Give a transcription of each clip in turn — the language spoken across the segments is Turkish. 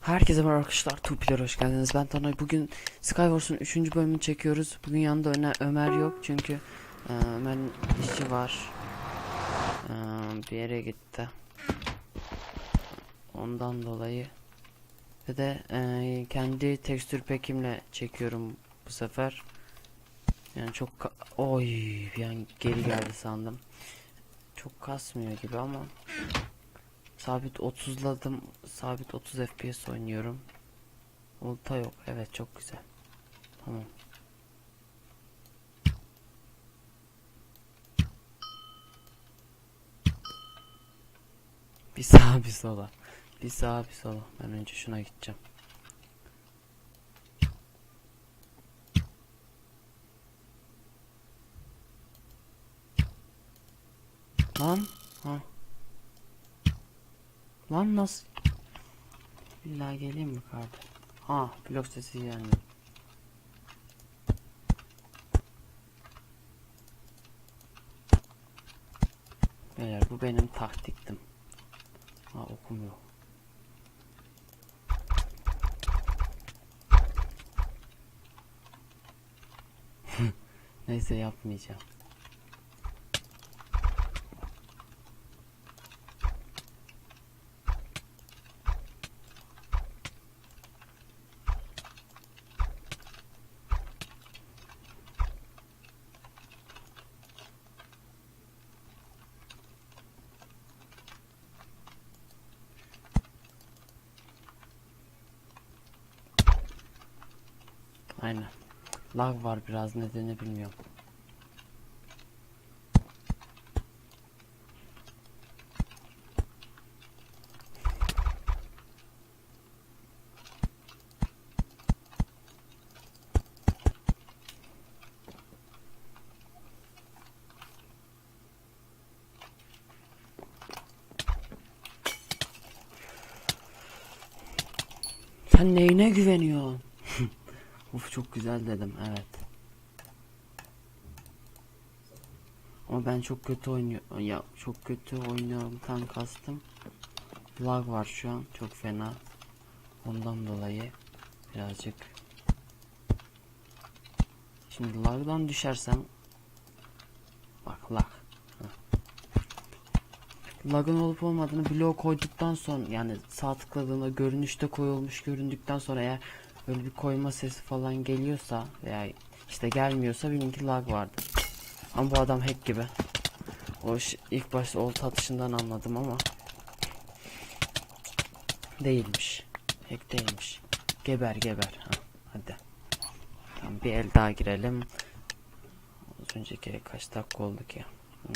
Herkese merhaba arkadaşlar. Tupiler hoş geldiniz. Ben Tanay. Bugün Skywars'un 3. bölümünü çekiyoruz. Bugün yanında Öne- Ömer yok çünkü e, Ömer'in işi var. E, bir yere gitti. Ondan dolayı ve de e, kendi tekstür pekimle çekiyorum bu sefer. Yani çok oy bir an geri geldi sandım. Çok kasmıyor gibi ama Sabit 30'ladım. Sabit 30 FPS oynuyorum. Ulta yok. Evet çok güzel. Tamam. Bir sağa bir sola. Bir sağa bir sola. Ben önce şuna gideceğim. Lan. Ha. Lan nasıl? İlla geleyim mi kardeş? Ha blok sesi gelmiyor. Beyler bu benim taktiktim. Ha okumuyor. Neyse yapmayacağım. Aynen. Lag var biraz nedeni bilmiyorum. Sen neyine güveniyorsun? Uf çok güzel dedim evet. Ama ben çok kötü oynuyorum. Ya çok kötü oynuyorum tam kastım. Lag var şu an çok fena. Ondan dolayı birazcık. Şimdi lagdan düşersem bak lag. Lagın olup olmadığını bloğa koyduktan sonra yani sağ tıkladığında görünüşte koyulmuş göründükten sonra eğer böyle bir koyma sesi falan geliyorsa veya işte gelmiyorsa benimki lag vardı. Ama bu adam hack gibi. O ilk başta olta atışından anladım ama değilmiş. Hack değilmiş. Geber geber. Ha, hadi. Tamam bir el daha girelim. Az önceki kaç dakika oldu ki?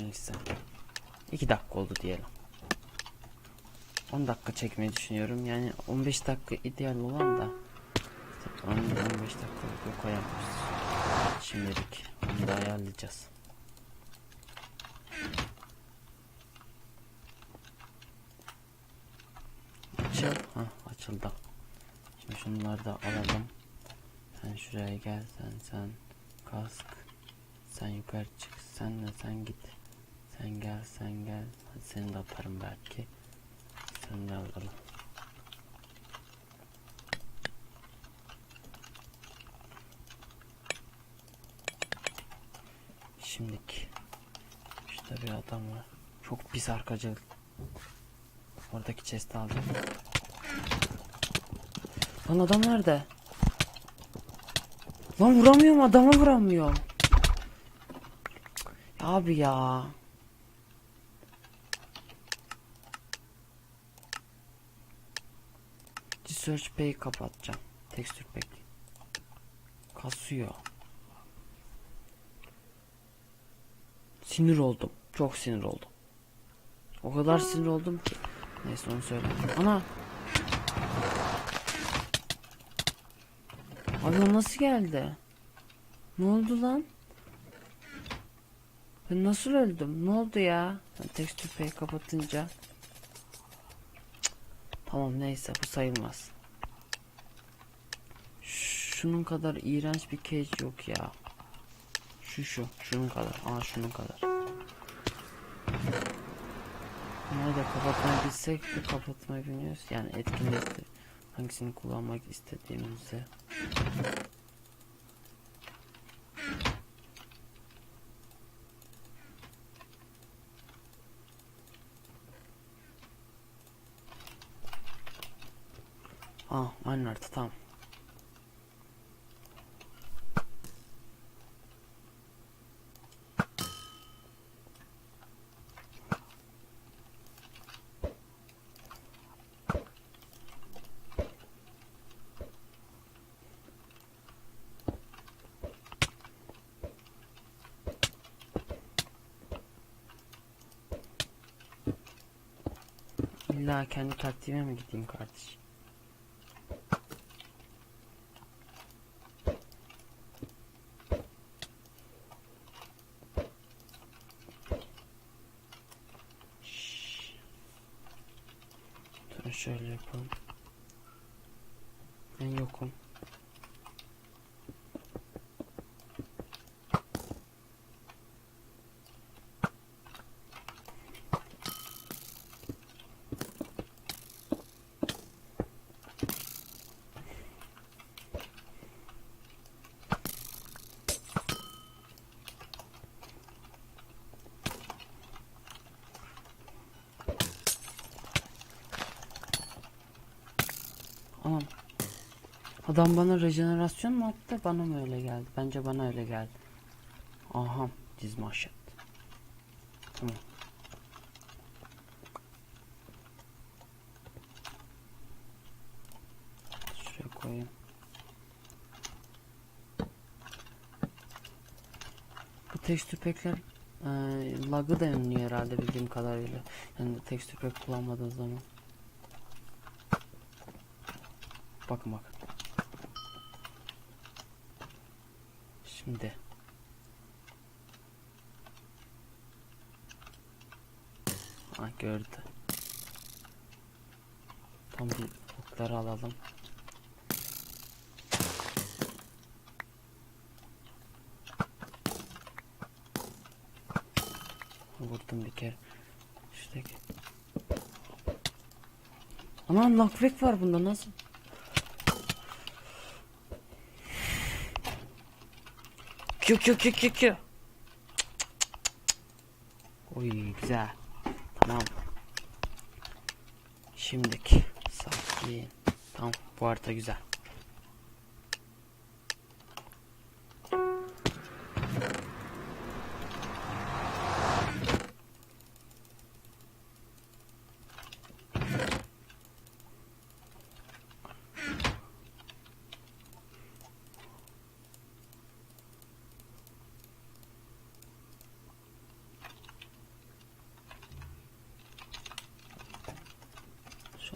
Neyse. 2 dakika oldu diyelim. 10 dakika çekmeyi düşünüyorum. Yani 15 dakika ideal olan da 10 15 dakikalık koyarız. Şimdilik onu da ayarlayacağız. Açıl. Ha açıldı. Şimdi şunları da alalım. Sen şuraya gel sen sen kask. Sen yukarı çık. Sen de sen git. Sen gel sen gel. Hadi seni de atarım belki. Sen de alalım. Şimdiki. İşte bir adam var. Çok pis arkacılık. Oradaki chest'i alacağım. Lan adam nerede? Lan vuramıyorum adama vuramıyorum. Ya Abi ya. Search Pay'i kapatacağım. Texture Pack. Kasıyor. Sinir oldum. Çok sinir oldum. O kadar sinir oldum ki. Neyse onu söyle. Ana. Abi nasıl geldi? Ne oldu lan? Ben nasıl öldüm? Ne oldu ya? Ben texture pack kapatınca. Tamam neyse bu sayılmaz. Şunun kadar iğrenç bir cage yok ya. Şu şu. Şunun kadar. Aa şunun kadar. Nerede kapatmayı bilsek de kapatmayı bilmiyoruz. Yani etkinlikte Hangisini kullanmak istediğimizi Aa aynı harita tamam. İlla kendi taktiğime mi gideyim kardeşim? Şşş. Dur şöyle yapalım. Ben yokum. Aman. Adam bana rejenerasyon mu attı? Bana mı öyle geldi? Bence bana öyle geldi. Aha. Dizme aşağı. Tamam. Şuraya koyayım. Bu tekstür pekler eee lagı da önlüyor herhalde bildiğim kadarıyla. Yani tekstür pek kullanmadığın zaman. Bakın bakın. Şimdi. Ha gördü. Tam bir okları alalım. Vurdum bir kere. Şuradaki. Aman lockpick var bunda nasıl? Kü kü kü kü kü. Oy güzel. Tamam. Şimdiki sakin. Tamam bu harita güzel.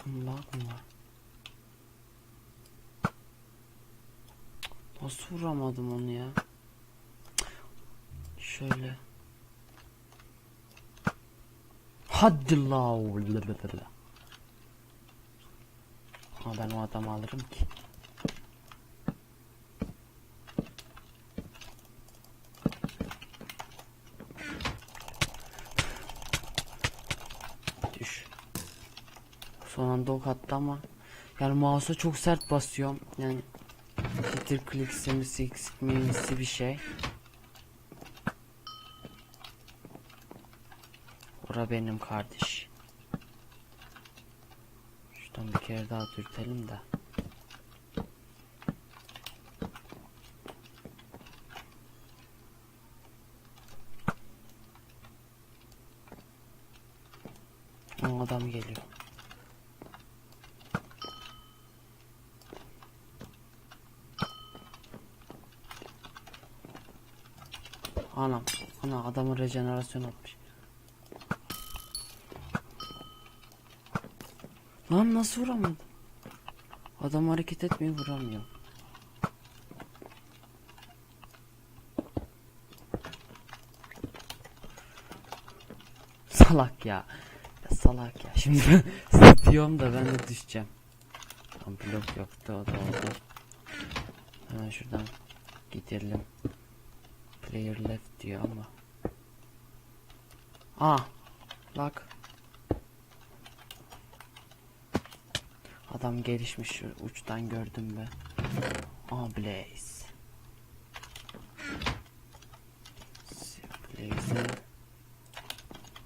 Lag var? Nasıl vuramadım onu ya? Şöyle. Hadi la. Ha ben o adamı alırım ki. Düş. Son anda ok attı ama yani mouse'a çok sert basıyorum. Yani titir kliksemisi eksik miyisi bir şey. Ora benim kardeş. Şuradan bir kere daha dürtelim de. Adam geliyor. Anam. Ana adamın rejenerasyon atmış. Lan nasıl vuramadım? Adam hareket etmiyor vuramıyor. Salak ya. ya salak ya. Şimdi ben diyorum da ben de düşeceğim. Tam blok yoktu o da oldu. Hemen şuradan gidelim. Player left diyor ama. Aa. Bak. Adam gelişmiş uçtan gördüm be. Aa Blaze. Blaze'i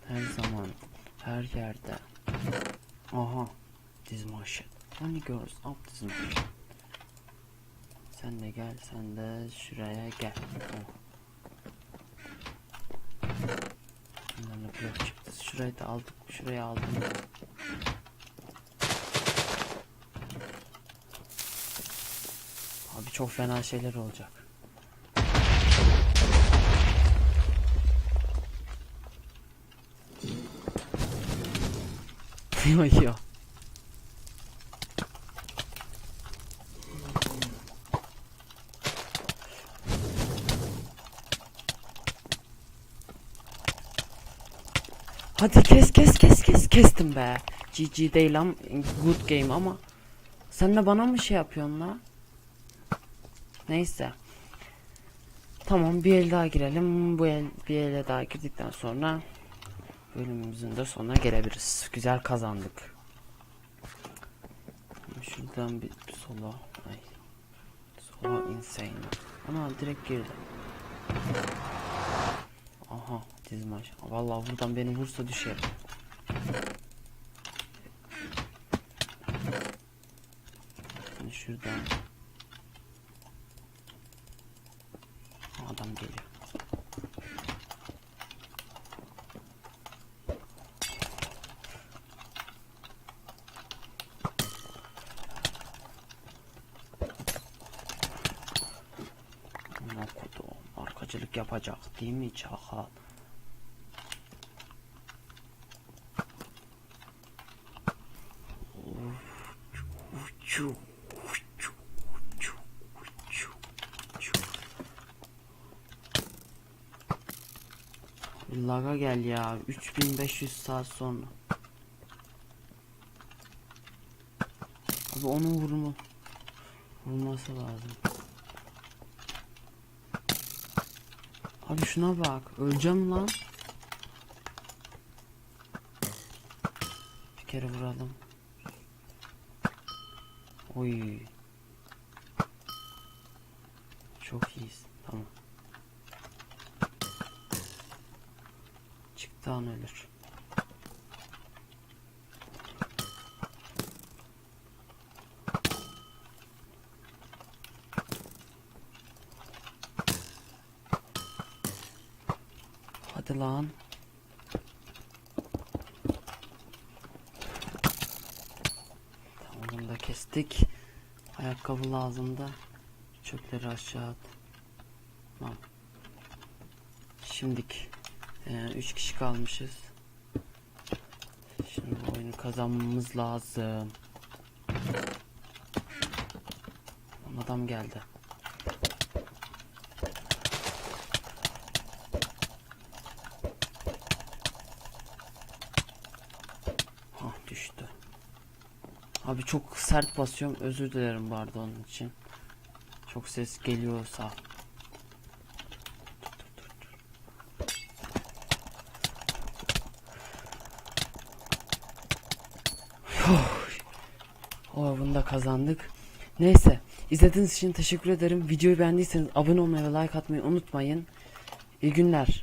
her zaman her yerde. Aha. Dizmaşı. Honey girls up dizmaşı. Sen de gel sen de şuraya gel. Oh. Blok çıktı. Şurayı da aldık. Şurayı aldım. Abi çok fena şeyler olacak. Yo yo. Hadi kes kes kes kes kestim be. GG değil am good game ama sen de bana mı şey yapıyorsun la? Neyse. Tamam bir el daha girelim. Bu el bir ele daha girdikten sonra bölümümüzün de sonuna gelebiliriz. Güzel kazandık. Şuradan bir solo. Ay. Solo insane. Ana direkt girdi. Aha dizmaş. Vallahi buradan beni vursa düşerim. Şimdi şuradan. Adam geliyor. Yapacak değil mi çakal? Ya 3500 saat sonra. Abi onun vurumu vurması lazım. Abi şuna bak öleceğim lan. Bir kere vuralım. Oy. Çok iyiyiz. Tamam. An ölür. Hadi lan. Tamam da kestik. Ayakkabı lazım da. Çöpleri aşağı at. Tamam. Şimdik 3 kişi kalmışız. Şimdi bu oyunu kazanmamız lazım. Adam geldi. Ah düştü. Abi çok sert basıyorum. Özür dilerim arada onun için. Çok ses geliyorsa. Oh, bunu da kazandık. Neyse. izlediğiniz için teşekkür ederim. Videoyu beğendiyseniz abone olmayı ve like atmayı unutmayın. İyi günler.